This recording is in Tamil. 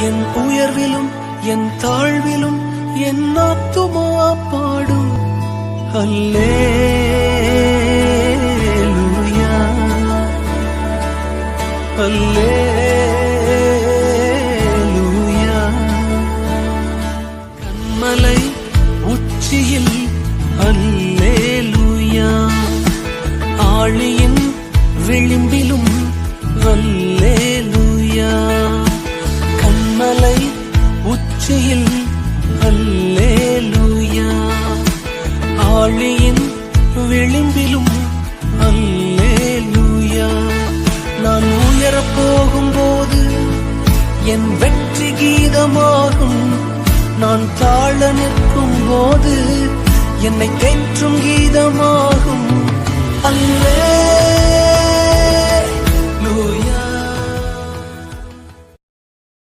என் உயர்விலும் என் தாழ்விலும் என் ஆத்துமா பாடும். அல்லே அல்லே கண்மலை உச்சியில் அல்லேலூயா. ஆழியின் விளிம்பிலும் மலை உச்சியில். அல்லேலூயா. ஆழியின் விளிம்பிலும் அல்லேலூயா. நான் உயரப் போகும்போது என் வெற்றி கீதமாகும். நான் தாழ நிற்கும் போது என்னை தேற்றும் கீதமாகும்.